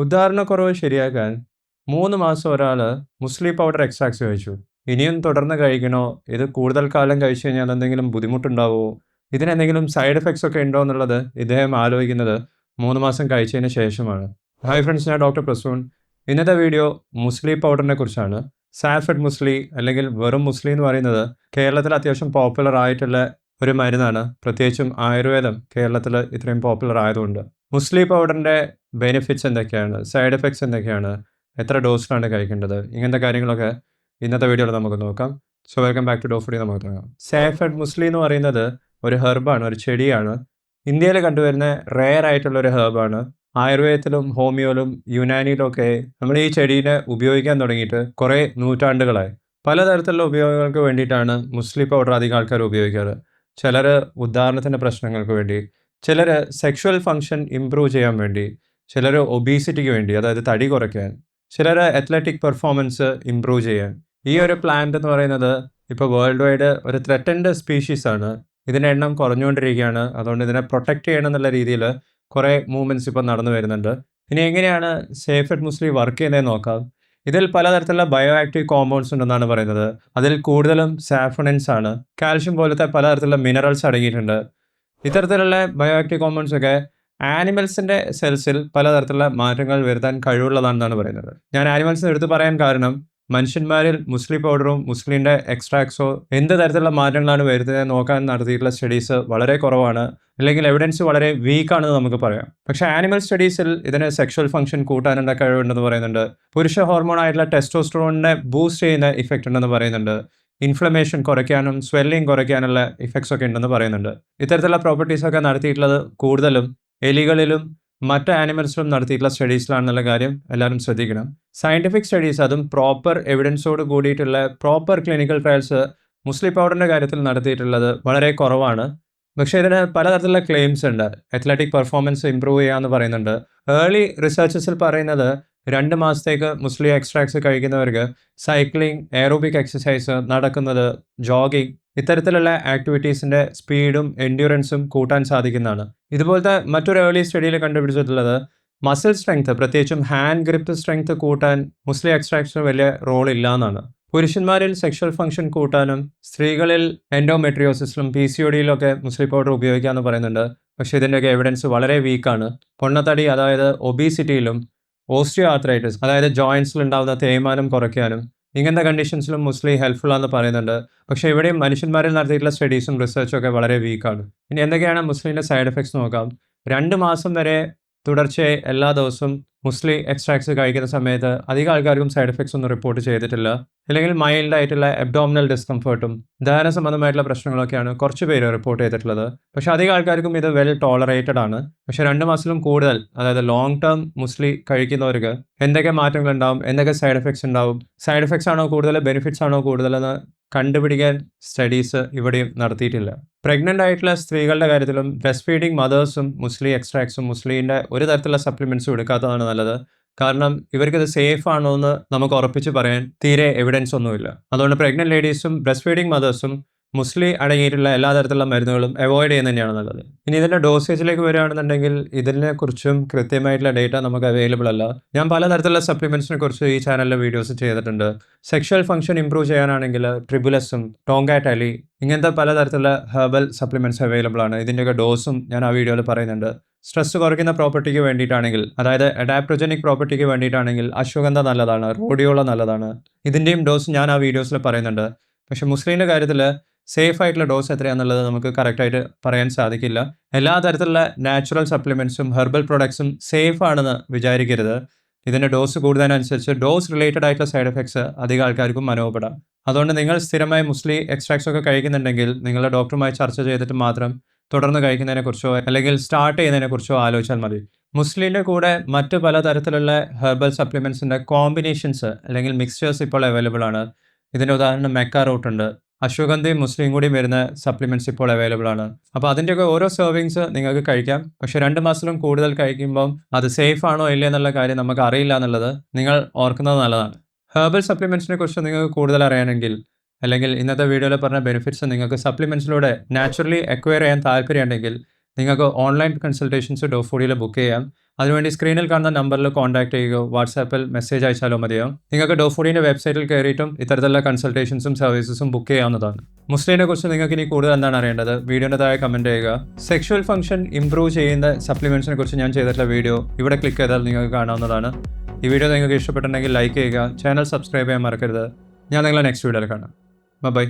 ഉദാഹരണക്കുറവ് ശരിയാക്കാൻ മൂന്ന് മാസം ഒരാൾ മുസ്ലിം പൗഡർ എക്സ്ട്രാക്ട്സ് കഴിച്ചു ഇനിയും തുടർന്ന് കഴിക്കണോ? ഇത് കൂടുതൽ കാലം കഴിച്ചു കഴിഞ്ഞാൽ എന്തെങ്കിലും ബുദ്ധിമുട്ടുണ്ടാവുമോ ഇതിനെന്തെങ്കിലും സൈഡ് എഫക്ട്സ് ഒക്കെ ഉണ്ടോ എന്നുള്ളത് ഇദ്ദേഹം ആലോചിക്കുന്നത് മൂന്ന് മാസം കഴിച്ചതിന് ശേഷമാണ്. ഹായ് ഫ്രണ്ട്സ് ഞാൻ ഡോക്ടർ പ്രസൂൺ. ഇന്നത്തെ വീഡിയോ മുസ്ലി പൗഡറിനെ കുറിച്ചാണ്. സാൽഫഡ് മുസ്ലി അല്ലെങ്കിൽ വെറും മുസ്ലി എന്ന് പറയുന്നത് കേരളത്തിൽ അത്യാവശ്യം പോപ്പുലർ ആയിട്ടുള്ള ഒരു മരുന്നാണ്. പ്രത്യേകിച്ചും ആയുർവേദം കേരളത്തിൽ ഇത്രയും പോപ്പുലർ ആയതുകൊണ്ട്. മുസ്ലി പൗഡറിന്റെ ബെനിഫിറ്റ്സ് എന്തൊക്കെയാണ്? സൈഡ് എഫക്ട്സ് എന്തൊക്കെയാണ്? എത്ര ഡോസിലാണ് കഴിക്കേണ്ടത്? ഇങ്ങനത്തെ കാര്യങ്ങളൊക്കെ ഇന്നത്തെ വീഡിയോയിൽ നമുക്ക് നോക്കാം. So welcome back to Dofoodie നമുക്ക് തുടങ്ങാം സേഫ് ആൻഡ് മുസ്ലി എന്ന് പറയുന്നത് ഒരു ഹെർബാണ് ഒരു ചെടിയാണ്. ഇന്ത്യയിൽ കണ്ടുവരുന്ന റെയർ ആയിട്ടുള്ള ഒരു ഹെർബാണ് ആയുർവേദത്തിലും ഹോമിയോയിലും യുനാനിയിലും ഒക്കെ നമ്മൾ ഈ ചെടീനെ ഉപയോഗിക്കാൻ തുടങ്ങിയിട്ട് കുറേ നൂറ്റാണ്ടുകളായി. പലതരത്തിലുള്ള ഉപയോഗങ്ങൾക്ക് വേണ്ടിയിട്ടാണ് മുസ്ലി പൗഡർ അധികം ആൾക്കാർ ഉപയോഗിക്കാറ്. ചിലർ ഉദാഹരണത്തിന്റെ പ്രശ്നങ്ങൾക്ക് വേണ്ടി ചിലർ സെക്ഷുവൽ ഫങ്ഷൻ ഇമ്പ്രൂവ് ചെയ്യാൻ വേണ്ടി ചിലർ ഒബീസിറ്റിക്ക് വേണ്ടി അതായത് തടി കുറയ്ക്കാൻ ചിലർ അത്ലറ്റിക് പെർഫോമൻസ് ഇമ്പ്രൂവ് ചെയ്യാൻ. ഈ ഒരു പ്ലാന്റ് എന്ന് പറയുന്നത് ഇപ്പോൾ വേൾഡ് വൈഡ് ഒരു ത്രെറ്റൻഡ് സ്പീഷീസ് ആണ്. ഇതിന്റെ എണ്ണം കുറഞ്ഞുകൊണ്ടിരിക്കുകയാണ്. അതുകൊണ്ട് ഇതിനെ പ്രൊട്ടക്റ്റ് ചെയ്യണം എന്നുള്ള രീതിയിൽ കുറേ മൂവ്മെന്റ്സ് ഇപ്പോൾ നടന്നു വരുന്നുണ്ട്. ഇനി എങ്ങനെയാണ് സേഫ് അറ്റ് മുസ്ലി വർക്ക് ചെയ്യുന്നത് നോക്കാം. ഇതിൽ പലതരത്തിലുള്ള ബയോ ആക്റ്റീവ് കോമ്പൗണ്ട്സ് ഉണ്ടെന്നാണ് പറയുന്നത്. അതിൽ കൂടുതലും സാഫണൻസ് ആണ്. കാൽഷ്യം പോലത്തെ പലതരത്തിലുള്ള മിനറൽസ് അടങ്ങിയിട്ടുണ്ട്. ഇത്തരത്തിലുള്ള ബയോ ആക്റ്റീവ് കോമ്പൗണ്ട്സ് ഒക്കെ ആനിമൽസിന്റെ സെൽസിൽ പലതരത്തിലുള്ള മാറ്റങ്ങൾ വരുത്താൻ കഴിവുള്ളതാണെന്നാണ് പറയുന്നത്. ഞാൻ ആനിമൽസിന് എടുത്ത് പറയാൻ കാരണം മനുഷ്യന്മാരിൽ മുസ്ലി പൗഡറും മുസ്ലിന്റെ എക്സ്ട്രാക്സോ എന്ത് തരത്തിലുള്ള മാറ്റങ്ങളാണ് വരുത്തുന്നത് നോക്കാൻ നടത്തിയിട്ടുള്ള സ്റ്റഡീസ് വളരെ കുറവാണ്. അല്ലെങ്കിൽ എവിഡൻസ് വളരെ വീക്കാണെന്ന് നമുക്ക് പറയാം. പക്ഷേ ആനിമൽ സ്റ്റഡീസിൽ ഇതിന് സെക്ഷൽ ഫംഗ്ഷൻ കൂട്ടാനുള്ള കഴിവുണ്ടെന്ന് പറയുന്നുണ്ട്. പുരുഷ ഹോർമോൺ ആയിട്ടുള്ള ടെസ്റ്റോസ്ട്രോണിനെ ബൂസ്റ്റ് ചെയ്യുന്ന ഇഫക്റ്റ് ഉണ്ടെന്ന് പറയുന്നുണ്ട്. ഇൻഫ്ലമേഷൻ കുറയ്ക്കാനും സ്വെല്ലിംഗ് കുറയ്ക്കാനുള്ള ഇഫക്ട്സ് ഒക്കെ ഉണ്ടെന്ന് പറയുന്നുണ്ട്. ഇത്തരത്തിലുള്ള പ്രോപ്പർട്ടീസ് ഒക്കെ നടത്തിയിട്ടുള്ളത് കൂടുതലും എലികളിലും മറ്റ് ആനിമൽസിലും നടത്തിയിട്ടുള്ള സ്റ്റഡീസിലാണെന്നുള്ള കാര്യം എല്ലാവരും ശ്രദ്ധിക്കണം. സയന്റിഫിക് സ്റ്റഡീസ് അതും പ്രോപ്പർ എവിഡൻസോട് കൂടിയിട്ടുള്ള പ്രോപ്പർ ക്ലിനിക്കൽ ട്രയൽസ് മുസ്ലിം പൗഡറിന്റെ കാര്യത്തിൽ നടത്തിയിട്ടുള്ളത് വളരെ കുറവാണ്. പക്ഷേ ഇതിന് പലതരത്തിലുള്ള ക്ലെയിംസ് ഉണ്ട്. അത്ലറ്റിക് പെർഫോമൻസ് ഇമ്പ്രൂവ് ചെയ്യാമെന്ന് പറയുന്നുണ്ട്. ഏർലി റിസർച്ചസിൽ പറയുന്നത് രണ്ട് മാസത്തേക്ക് മുസ്ലിം എക്സ്ട്രാക്ട്സ് കഴിക്കുന്നവർക്ക് സൈക്ലിംഗ് എയറോബിക് എക്സസൈസ് നടക്കുന്നത് ജോഗിങ് ഇത്തരത്തിലുള്ള ആക്ടിവിറ്റീസിന്റെ സ്പീഡും എൻഡ്യൂറൻസും കൂട്ടാൻ സാധിക്കുന്നതാണ്. ഇതുപോലത്തെ മറ്റൊരു ഏർലി സ്റ്റഡിയിൽ കണ്ടുപിടിച്ചിട്ടുള്ളത് മസിൽ സ്ട്രെങ്ത് പ്രത്യേകിച്ചും ഹാൻഡ് ഗ്രിപ്പ് സ്ട്രെങ്ത് കൂട്ടാൻ മുസ്ലിം എക്സ്ട്രാക്ഷന് വലിയ റോൾ ഇല്ല എന്നാണ് പുരുഷന്മാരിൽ സെക്ഷൽ ഫംഗ്ഷൻ കൂട്ടാനും സ്ത്രീകളിൽ എൻഡോമെട്രിയോസിസിലും പി സി ഒ ഡിയിലൊക്കെ മുസ്ലിം പൗഡർ ഉപയോഗിക്കാമെന്ന് പറയുന്നുണ്ട്. പക്ഷേ ഇതിന്റെയൊക്കെ എവിഡൻസ് വളരെ വീക്കാണ് പൊണ്ണത്തടി അതായത് ഒബീസിറ്റിയിലും ഓസ്റ്റിയോ ആർത്രൈറ്റിസ് അതായത് ജോയിൻസിൽ ഉണ്ടാകുന്ന തേയ്മാനം കുറയ്ക്കാനും ഇങ്ങനത്തെ കണ്ടീഷൻസിലും മുസ്ലിം ഹെൽപ്ഫുൾ ആണെന്ന് പറയുന്നുണ്ട്. പക്ഷേ ഇവിടെയും മനുഷ്യന്മാരിൽ നടത്തിയിട്ടുള്ള സ്റ്റഡീസും റിസർച്ചും ഒക്കെ വളരെ വീക്കാണ് ഇനി എന്തൊക്കെയാണ് മുസ്ലിമിന്റെ സൈഡ് എഫക്ട്സ് നോക്കാം. രണ്ട് മാസം വരെ തുടർച്ചയായി എല്ലാ ദിവസവും മുസ്ലിം എക്സ്ട്രാക്ട്സ് കഴിക്കുന്ന സമയത്ത് അധികം ആൾക്കാർക്കും സൈഡ് എഫക്ട്സ് ഒന്നും റിപ്പോർട്ട് ചെയ്തിട്ടില്ല. അല്ലെങ്കിൽ മൈൽഡ് ആയിട്ടുള്ള എബ്ഡോമിനൽ ഡിസ്കംഫർട്ടും ദഹന സംബന്ധമായിട്ടുള്ള പ്രശ്നങ്ങളൊക്കെയാണ് കുറച്ച് പേര് റിപ്പോർട്ട് ചെയ്തിട്ടുള്ളത്. പക്ഷേ അധികം ആൾക്കാർക്കും ഇത് വെൽ ടോളറേറ്റഡ് ആണ്. പക്ഷേ രണ്ട് മാസത്തിലും കൂടുതൽ അതായത് ലോങ് ടേം മുസ്ലി കഴിക്കുന്നവർക്ക് എന്തൊക്കെ മാറ്റങ്ങൾ ഉണ്ടാവും എന്തൊക്കെ സൈഡ് എഫക്ട്സ് ഉണ്ടാവും സൈഡ് എഫക്ട്സ് ആണോ കൂടുതൽ ബെനിഫിറ്റ്സ് ആണോ കൂടുതലെന്ന് കണ്ടുപിടിക്കാൻ സ്റ്റഡീസ് ഇവിടെയും നടത്തിയിട്ടില്ല. പ്രഗ്നന്റ് ആയിട്ടുള്ള സ്ത്രീകളുടെ കാര്യത്തിലും ബ്രസ്റ്റ് ഫീഡിങ് മദേഴ്സും മുസ്ലിം എക്സ്ട്രാക്ട്സും മുസ്ലിന്റെ ഒരു തരത്തിലുള്ള സപ്ലിമെന്റ്സും എടുക്കാത്തതാണ് നല്ലത്. കാരണം ഇവർക്കിത് സേഫ് ആണോ എന്ന് നമുക്ക് ഉറപ്പിച്ച് പറയാൻ തീരെ എവിഡൻസ് ഒന്നുമില്ല. അതുകൊണ്ട് പ്രഗ്നന്റ് ലേഡീസും ബ്രസ്റ്റ് ഫീഡിങ് മദേഴ്സും മുസ്ലി അടങ്ങിയിട്ടുള്ള എല്ലാ തരത്തിലുള്ള മരുന്നുകളും അവോയ്ഡ് ചെയ്യുന്ന തന്നെയാണ് നല്ലത്. ഇനി ഇതിന്റെ ഡോസേജിലേക്ക് വരികയാണെന്നുണ്ടെങ്കിൽ ഇതിനെക്കുറിച്ചും കൃത്യമായിട്ടുള്ള ഡേറ്റ നമുക്ക് അവൈലബിൾ അല്ല. ഞാൻ പലതരത്തിലുള്ള സപ്ലിമെന്റ്സിനെ കുറിച്ച് ഈ ചാനലിലെ വീഡിയോസ് ചെയ്തിട്ടുണ്ട്. സെക്ഷൽ ഫംഗ്ഷൻ ഇംപ്രൂവ് ചെയ്യാനാണെങ്കിൽ ട്രിബുലസും ടോങ്കാറ്റലി ഇങ്ങനത്തെ പലതരത്തിലുള്ള ഹെർബൽ സപ്ലിമെന്റ്സ് അവൈലബിൾ ആണ്. ഇതിന്റെയൊക്കെ ഡോസും ഞാൻ ആ വീഡിയോയിൽ പറയുന്നുണ്ട്. സ്ട്രെസ് കുറയ്ക്കുന്ന പ്രോപ്പർട്ടിക്ക് വേണ്ടിയിട്ടാണെങ്കിൽ അതായത് അഡാപ്റ്റോജനിക് പ്രോപ്പർട്ടിക്ക് വേണ്ടിയിട്ടാണെങ്കിൽ അശ്വഗന്ധ നല്ലതാണ് റോഡിയോള നല്ലതാണ്. ഇതിന്റെയും ഡോസ് ഞാൻ ആ വീഡിയോസിൽ പറയുന്നുണ്ട്. പക്ഷെ മുസ്ലിമിന്റെ കാര്യത്തിൽ സേഫ് ആയിട്ടുള്ള ഡോസ് എത്രയാണെന്നുള്ളത് നമുക്ക് കറക്റ്റായിട്ട് പറയാൻ സാധിക്കില്ല. എല്ലാ തരത്തിലുള്ള നാച്ചുറൽ സപ്ലിമെന്റ്സും ഹെർബൽ പ്രൊഡക്ട്സും സേഫ് ആണെന്ന് വിചാരിക്കരുത്. ഇതിന്റെ ഡോസ് കൂടുന്നതിനനുസരിച്ച് ഡോസ് റിലേറ്റഡ് ആയിട്ടുള്ള സൈഡ് എഫക്ട്സ് അധികം ആൾക്കാർക്കും അനുഭവപ്പെടാം അതുകൊണ്ട് നിങ്ങൾ സ്ഥിരമായി മുസ്ലി എക്സ്ട്രാക്ട്സ് ഒക്കെ കഴിക്കുന്നുണ്ടെങ്കിൽ നിങ്ങളുടെ ഡോക്ടറുമായി ചർച്ച ചെയ്തിട്ട് മാത്രം തുടർന്ന് കഴിക്കുന്നതിനെക്കുറിച്ചോ അല്ലെങ്കിൽ സ്റ്റാർട്ട് ചെയ്യുന്നതിനെക്കുറിച്ചോ ആലോചിച്ചാൽ മതി. മുസ്ലിന്റെ കൂടെ മറ്റ് പല തരത്തിലുള്ള ഹെർബൽ സപ്ലിമെന്റ്സിന്റെ കോമ്പിനേഷൻസ് അല്ലെങ്കിൽ മിക്സ്ചേഴ്സ് ഇപ്പോൾ അവൈലബിൾ ആണ്. ഇതിന്റെ ഉദാഹരണം മെക്ക ഉണ്ട് അശ്വഗന്ധയും മുസ്ലിം കൂടി വരുന്ന സപ്ലിമെന്റ്സ് ഇപ്പോൾ അവൈലബിൾ ആണ്. അപ്പോൾ അതിന്റെയൊക്കെ ഓരോ സെർവിങ്സ് നിങ്ങൾക്ക് കഴിക്കാം. പക്ഷേ രണ്ട് മാസത്തിലും കൂടുതൽ കഴിക്കുമ്പം അത് സേഫ് ആണോ ഇല്ലേ എന്നുള്ള കാര്യം നമുക്ക് അറിയില്ല എന്നുള്ളത് നിങ്ങൾ ഓർക്കുന്നത് നല്ലതാണ്. ഹെർബൽ സപ്ലിമെന്റ്സിനെ കുറിച്ച് നിങ്ങൾക്ക് കൂടുതൽ അറിയാനെങ്കിൽ അല്ലെങ്കിൽ ഇന്നത്തെ വീഡിയോയിൽ പറഞ്ഞ ബെനിഫിറ്റ്സ് നിങ്ങൾക്ക് സപ്ലിമെന്റ്സിലൂടെ നാച്ചുറലി അക്വയർ ചെയ്യാൻ താല്പര്യമുണ്ടെങ്കിൽ നിങ്ങൾക്ക് ഓൺലൈൻ കൺസൾട്ടേഷൻസ് ഡോഫോഡിയിൽ ബുക്ക് ചെയ്യാം. അതിനുവേണ്ടി സ്ക്രീനിൽ കാണുന്ന നമ്പറിൽ കോൺടാക്ട് ചെയ്യുകയോ വാട്സാപ്പിൽ മെസ്സേജ് അയച്ചാലോ മതിയാവും നിങ്ങൾക്ക് ഡോഫുഡിന്റെ വെബ്സൈറ്റിൽ കയറിയിട്ടും ഇത്തരത്തിലുള്ള കൺസൾട്ടേഷൻസും സർവീസസും ബുക്ക് ചെയ്യാവുന്നതാണ്. മുസ്ലിമിനെ കുറിച്ച് നിങ്ങൾക്ക് ഇനി കൂടുതൽ എന്താണ് അറിയേണ്ടത്? വീഡിയോന്റെ താഴെ കമന്റ് ചെയ്യുക. സെക്ഷൽ ഫംഗ്ഷൻ ഇംപ്രൂവ് ചെയ്യുന്ന സപ്ലിമെന്റ്സിനെ കുറിച്ച് ഞാൻ ചെയ്തിട്ടുള്ള വീഡിയോ ഇവിടെ ക്ലിക്ക് ചെയ്താൽ നിങ്ങൾക്ക് കാണാവുന്നതാണ്. ഈ വീഡിയോ നിങ്ങൾക്ക് ഇഷ്ടപ്പെട്ടുണ്ടെങ്കിൽ ലൈക്ക് ചെയ്യുക. ചാനൽ സബ്സ്ക്രൈബ് ചെയ്യാൻ മറക്കരുത്. ഞാൻ നിങ്ങളെ നെക്സ്റ്റ് വീഡിയോയിൽ കാണാം. ബൈ